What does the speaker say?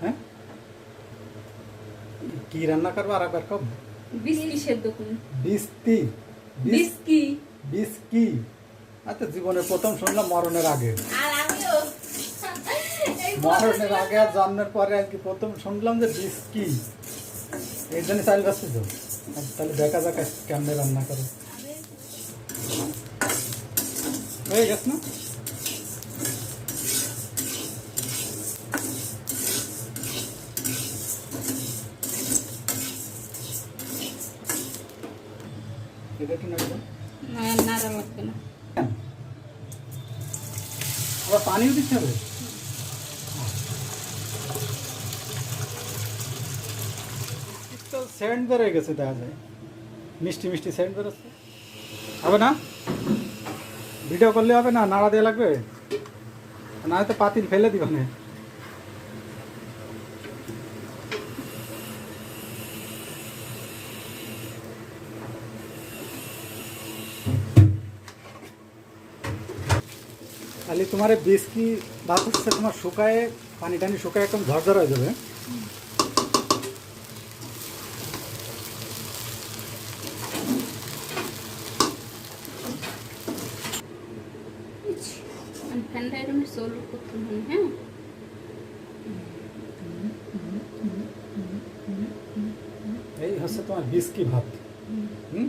হ্যাঁ? কি রান্না করব আর একবার কব বিস্কি সেদ্ধ করুন বিস্তি বিস্কি। বিস্কি। আচ্ছা জীবনের প্রথম শুনলাম মরণের আগে। মরণের আগে আর জন্মের পরে আর কি প্রথম শুনলাম যে বিস্কি। এই জন্য চাল বাসছে তো। আচ্ছা, তাহলে দেখা যাক কেমনে রান্না করে। হয়ে গেছে না এটা একটু না নাড়া লাগবে না। আবার পানিও দিতে হবে? তো সেন্ট বেরোয় গেছে দেখা যায়। মিষ্টি মিষ্টি সেন্ট বেরোচ্ছে হবে না? ভিডিও করলে হবে না? নাড়া দেওয়া লাগবে? না হয়তো পাতিল ফেলে দিবে খালি তোমার বীজ কি ভাত হচ্ছে তোমার শুকায় পানি টানি শুকায় একদম ঝরঝর হয়ে যাবে। ফ্যানটা এরকম সোলো করতে হবে হ্যাঁ? এই হচ্ছে তোমার বীজ কি ভাত। হুম?